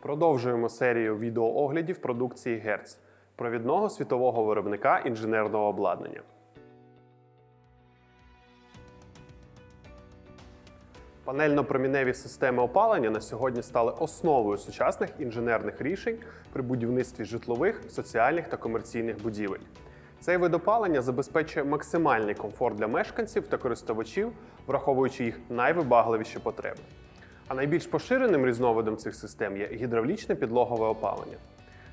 Продовжуємо серію відеооглядів продукції Hertz – провідного світового виробника інженерного обладнання. Панельно-проміневі системи опалення на сьогодні стали основою сучасних інженерних рішень при будівництві житлових, соціальних та комерційних будівель. Цей вид опалення забезпечує максимальний комфорт для мешканців та користувачів, враховуючи їх найвибагливіші потреби. А найбільш поширеним різновидом цих систем є гідравлічне підлогове опалення.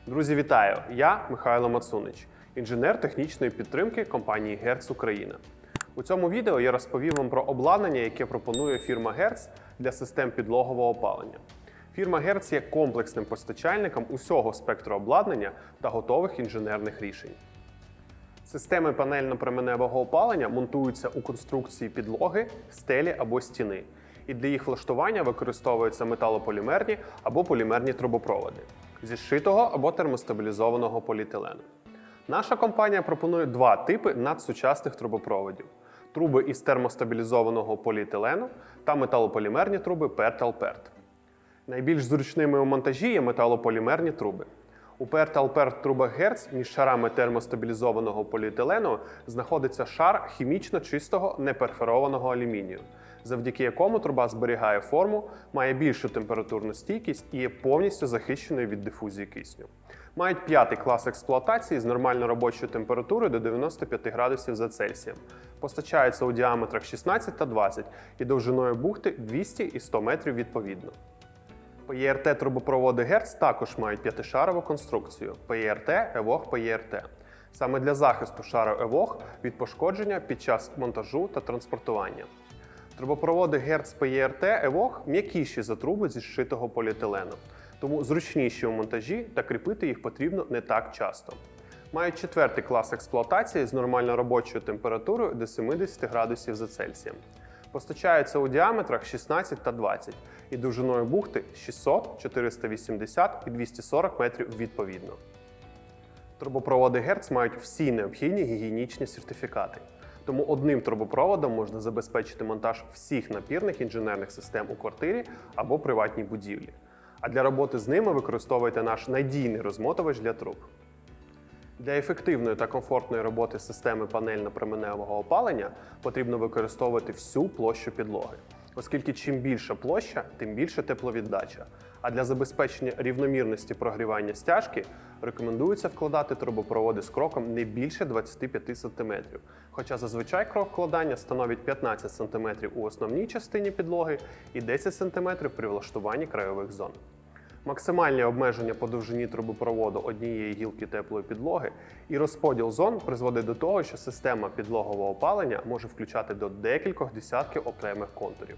Друзі, вітаю! Я Михайло Мацунич, інженер технічної підтримки компанії Hertz Україна. У цьому відео я розповім вам про обладнання, яке пропонує фірма Hertz для систем підлогового опалення. Фірма Hertz є комплексним постачальником усього спектру обладнання та готових інженерних рішень. Системи панельно-променевого опалення монтуються у конструкції підлоги, стелі або стіни, і для їх влаштування використовуються металополімерні або полімерні трубопроводи зі зшитого або термостабілізованого поліетилену. Наша компанія пропонує два типи надсучасних трубопроводів: труби із термостабілізованого поліетилену та металополімерні труби PERT-LPERT. Найбільш зручними у монтажі є металополімерні труби. У PERT-LPERT трубах Hertz між шарами термостабілізованого поліетилену знаходиться шар хімічно чистого неперфорованого алюмінію, завдяки якому труба зберігає форму, має більшу температурну стійкість і є повністю захищеною від дифузії кисню. Мають п'ятий клас експлуатації з нормально робочою температурою до 95 градусів за Цельсієм. Постачаються у діаметрах 16 та 20 і довжиною бухти 200 і 100 метрів відповідно. PERT трубопроводи Hertz також мають п'ятишарову конструкцію PERT, EVOH, PERT. Саме для захисту шару EVOH від пошкодження під час монтажу та транспортування. Трубопроводи Hertz PERT EVOH м'якіші за труби зі зшитого поліетилену, тому зручніші у монтажі та кріпити їх потрібно не так часто. Мають четвертий клас експлуатації з нормально робочою температурою до 70 градусів за Цельсієм. Постачаються у діаметрах 16 та 20 і довжиною бухти 600, 480 і 240 метрів відповідно. Трубопроводи Hertz мають всі необхідні гігієнічні сертифікати. Тому одним трубопроводом можна забезпечити монтаж всіх напірних інженерних систем у квартирі або приватній будівлі. А для роботи з ними використовуйте наш надійний розмотувач для труб. Для ефективної та комфортної роботи системи панельно-променевого опалення потрібно використовувати всю площу підлоги, оскільки чим більша площа, тим більше тепловіддача. А для забезпечення рівномірності прогрівання стяжки рекомендується вкладати трубопроводи з кроком не більше 25 см, хоча зазвичай крок вкладання становить 15 см у основній частині підлоги і 10 см при влаштуванні крайових зон. Максимальні обмеження по довжині трубопроводу однієї гілки теплої підлоги і розподіл зон призводить до того, що система підлогового опалення може включати до декількох десятків окремих контурів,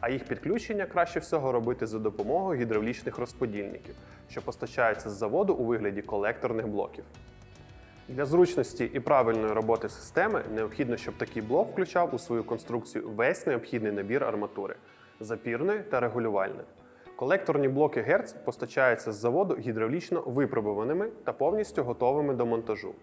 а їх підключення краще всього робити за допомогою гідравлічних розподільників, що постачаються з заводу у вигляді колекторних блоків. Для зручності і правильної роботи системи необхідно, щоб такий блок включав у свою конструкцію весь необхідний набір арматури запірної та регулювальної. Колекторні блоки Hertz постачаються з заводу гідравлічно випробуваними та повністю готовими до монтажу.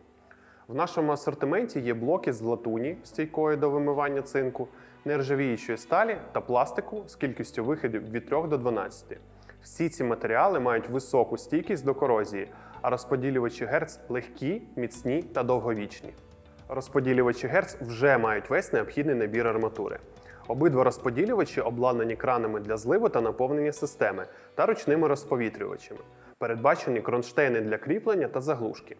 В нашому асортименті є блоки з латуні, стійкої до вимивання цинку, нержавіючої сталі та пластику з кількістю виходів від 3 до 12. Всі ці матеріали мають високу стійкість до корозії, а розподілювачі Hertz легкі, міцні та довговічні. Розподілювачі Hertz вже мають весь необхідний набір арматури. Обидва розподілювачі обладнані кранами для зливу та наповнення системи та ручними розповітрювачами. Передбачені кронштейни для кріплення та заглушки.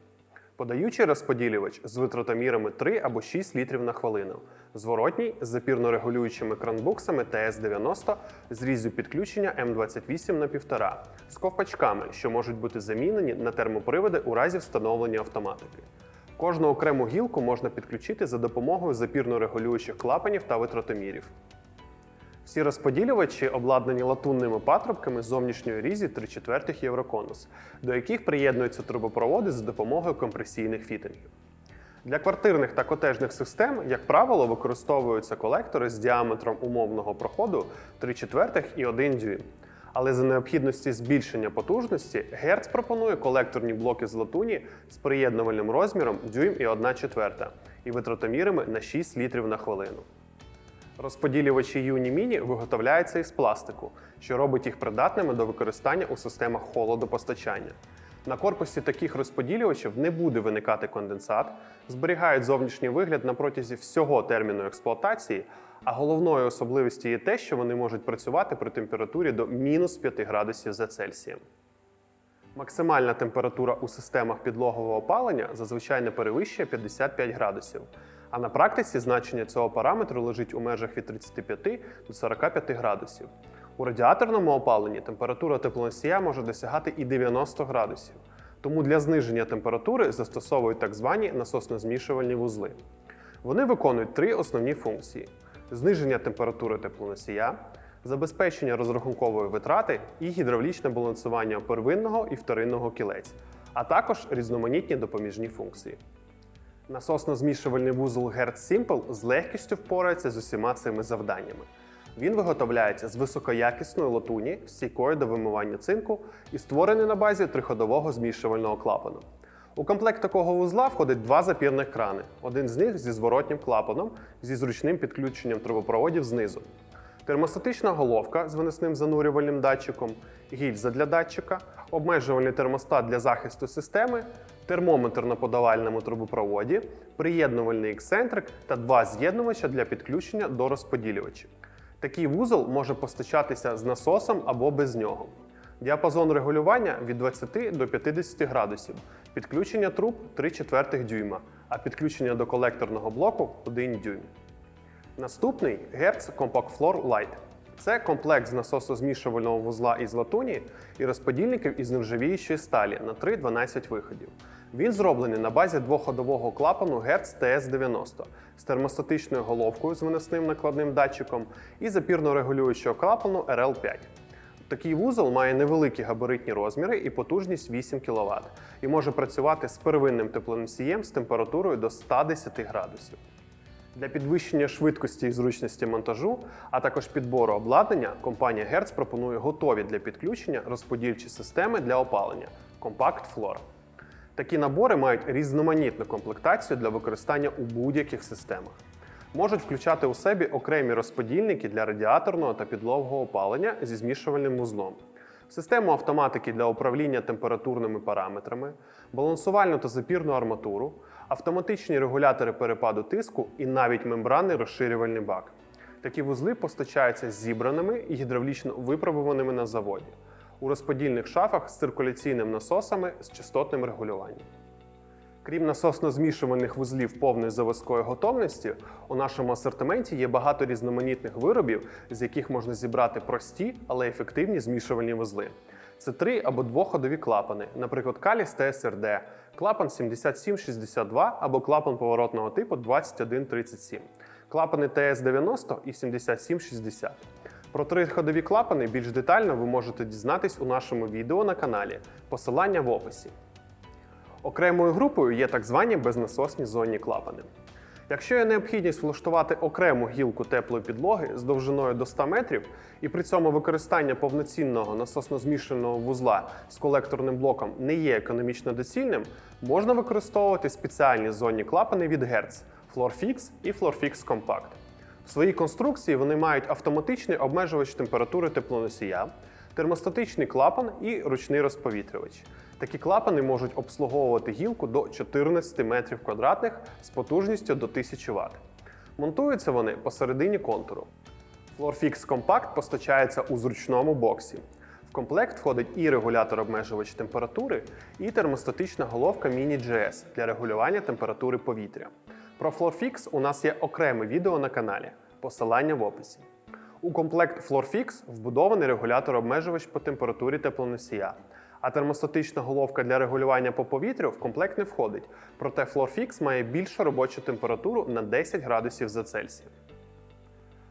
Подаючий розподілювач з витратомірами 3 або 6 літрів на хвилину. Зворотній з запірно-регулюючими кранбуксами ТС-90 з різю підключення М28 на 1,5 з ковпачками, що можуть бути замінені на термоприводи у разі встановлення автоматики. Кожну окрему гілку можна підключити за допомогою запірно-регулюючих клапанів та витратомірів. Всі розподілювачі обладнані латунними патрубками з зовнішньої різі 3 четвертих євроконус, до яких приєднуються трубопроводи за допомогою компресійних фітингів. Для квартирних та котежних систем, як правило, використовуються колектори з діаметром умовного проходу 3 четвертих і 1 дюйм. Але за необхідності збільшення потужності Hertz пропонує колекторні блоки з латуні з приєднувальним розміром дюйм і 1 четверта і витратомірами на 6 літрів на хвилину. Розподілювачі Юні Міні виготовляються із пластику, що робить їх придатними до використання у системах холодопостачання. На корпусі таких розподілювачів не буде виникати конденсат, зберігають зовнішній вигляд на протязі всього терміну експлуатації, а головною особливістю є те, що вони можуть працювати при температурі до мінус 5 градусів за Цельсієм. Максимальна температура у системах підлогового опалення зазвичай не перевищує 55 градусів. А на практиці значення цього параметру лежить у межах від 35 до 45 градусів. У радіаторному опаленні температура теплоносія може досягати і 90 градусів. Тому для зниження температури застосовують так звані насосно-змішувальні вузли. Вони виконують три основні функції: зниження температури теплоносія, забезпечення розрахункової витрати і гідравлічне балансування первинного і вторинного кілець, а також різноманітні допоміжні функції. Насосно-змішувальний вузол Hertz Simple з легкістю впорається з усіма цими завданнями. Він виготовляється з високоякісної латуні, стійкою до вимивання цинку і створений на базі триходового змішувального клапану. У комплект такого вузла входить два запірних крани, один з них зі зворотнім клапаном зі зручним підключенням трубопроводів знизу. Термостатична головка з виносним занурювальним датчиком, гільза для датчика, обмежувальний термостат для захисту системи, термометр на подавальному трубопроводі, приєднувальний ексцентрик та два з'єднувача для підключення до розподілювачів. Такий вузол може постачатися з насосом або без нього. Діапазон регулювання від 20 до 50 градусів, підключення труб 3 четвертих дюйма, а підключення до колекторного блоку 1 дюйм. Наступний Hertz Compact Floor Lite. Це комплект з насосозмішувального вузла із латуні і розподільників із нержавіючої сталі на 3-12 виходів. Він зроблений на базі двоходового клапану Hertz TS90 з термостатичною головкою з виносним накладним датчиком і запірно-регулюючого клапану RL5. Такий вузол має невеликі габаритні розміри і потужність 8 кВт і може працювати з первинним теплоносієм з температурою до 110 градусів. Для підвищення швидкості і зручності монтажу, а також підбору обладнання, компанія Hertz пропонує готові для підключення розподільчі системи для опалення Compact Floor. Такі набори мають різноманітну комплектацію для використання у будь-яких системах. Можуть включати у себе окремі розподільники для радіаторного та підлогового опалення зі змішувальним вузлом, систему автоматики для управління температурними параметрами, балансувальну та запірну арматуру, автоматичні регулятори перепаду тиску і навіть мембранний розширювальний бак. Такі вузли постачаються зібраними і гідравлічно випробуваними на заводі у розподільних шафах з циркуляційними насосами з частотним регулюванням. Крім насосно-змішувальних вузлів повної заводської готовності, у нашому асортименті є багато різноманітних виробів, з яких можна зібрати прості, але ефективні змішувальні вузли. Це три або двоходові клапани, наприклад, Каліс TSRD, клапан 7762 або клапан поворотного типу 2137, клапани TS90 і 7760. Про триходові клапани більш детально ви можете дізнатись у нашому відео на каналі. Посилання в описі. Окремою групою є так звані безнасосні зонні клапани. Якщо є необхідність влаштувати окрему гілку теплої підлоги з довжиною до 100 метрів, і при цьому використання повноцінного насосно-змішаного вузла з колекторним блоком не є економічно доцільним, можна використовувати спеціальні зонні клапани від Hertz FloorFix і FloorFix Compact. В своїй конструкції вони мають автоматичний обмежувач температури теплоносія, термостатичний клапан і ручний розповітрювач. Такі клапани можуть обслуговувати гілку до 14 метрів квадратних з потужністю до 1000 Вт. Монтуються вони посередині контуру. FloorFix Compact постачається у зручному боксі. В комплект входить і регулятор обмежувач температури, і термостатична головка Mini GS для регулювання температури повітря. Про FloorFix у нас є окреме відео на каналі. Посилання в описі. У комплект FloorFix вбудований регулятор обмежувач по температурі теплоносія. А термостатична головка для регулювання по повітрю в комплект не входить. Проте FloorFix має більшу робочу температуру на 10 градусів за Цельсієм.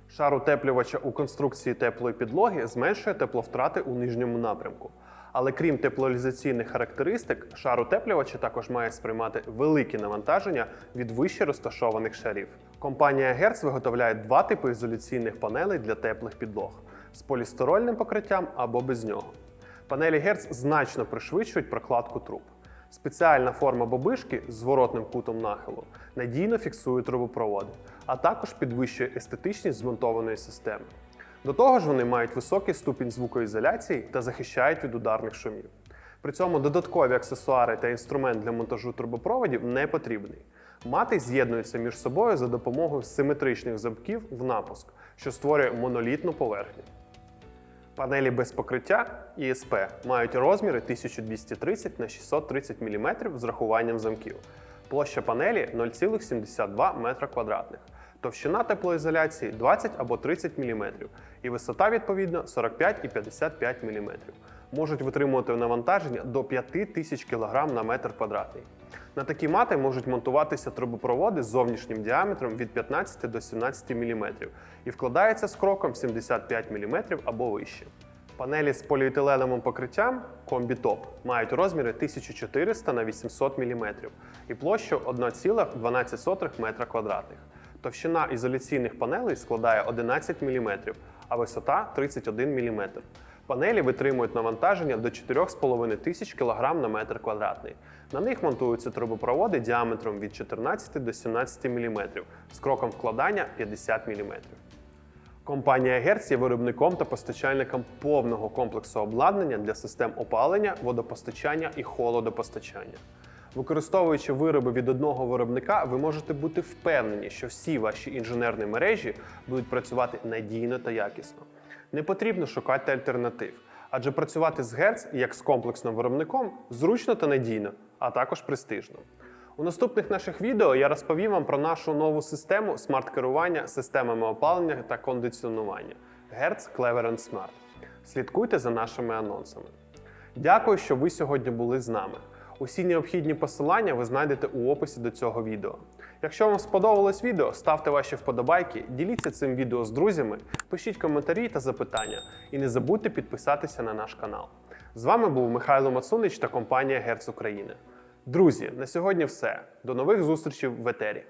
Шар утеплювача у конструкції теплої підлоги зменшує тепловтрати у нижньому напрямку. Але крім теплоізоляційних характеристик, шар утеплювача також має сприймати великі навантаження від вище розташованих шарів. Компанія Hertz виготовляє два типи ізоляційних панелей для теплих підлог з полістирольним покриттям або без нього. Панелі Hertz значно пришвидшують прокладку труб. Спеціальна форма бобишки з зворотним кутом нахилу надійно фіксує трубопроводи, а також підвищує естетичність змонтованої системи. До того ж, вони мають високий ступінь звукоізоляції та захищають від ударних шумів. При цьому додаткові аксесуари та інструмент для монтажу трубопроводів не потрібний. Мати з'єднуються між собою за допомогою симетричних замків в напуск, що створює монолітну поверхню. Панелі без покриття ІСП мають розміри 1230 на 630 мм з рахуванням замків. Площа панелі 0,72 м2, товщина теплоізоляції 20 або 30 мм і висота відповідно 45 і 55 мм. Можуть витримувати навантаження до 5000 кг на метр квадратний. На такі мати можуть монтуватися трубопроводи з зовнішнім діаметром від 15 до 17 мм і вкладаються з кроком 75 мм або вище. Панелі з поліетиленовим покриттям Combi-Top мають розміри 1400 на 800 мм і площу 1,12 м2. Товщина ізоляційних панелей складає 11 мм, а висота 31 мм. Панелі витримують навантаження до 4,5 тисяч кг на метр квадратний. На них монтуються трубопроводи діаметром від 14 до 17 мм з кроком вкладання 50 мм. Компанія Герц є виробником та постачальником повного комплексу обладнання для систем опалення, водопостачання і холодопостачання. Використовуючи вироби від одного виробника, ви можете бути впевнені, що всі ваші інженерні мережі будуть працювати надійно та якісно. Не потрібно шукати альтернатив, адже працювати з Герц як з комплексним виробником зручно та надійно, а також престижно. У наступних наших відео я розповім вам про нашу нову систему смарт-керування системами опалення та кондиціонування Hertz Clever and Smart. Слідкуйте за нашими анонсами. Дякую, що ви сьогодні були з нами. Усі необхідні посилання ви знайдете у описі до цього відео. Якщо вам сподобалось відео, ставте ваші вподобайки, діліться цим відео з друзями, пишіть коментарі та запитання і не забудьте підписатися на наш канал. З вами був Михайло Мацунич та компанія Герц України. Друзі, на сьогодні все. До нових зустрічей в етері.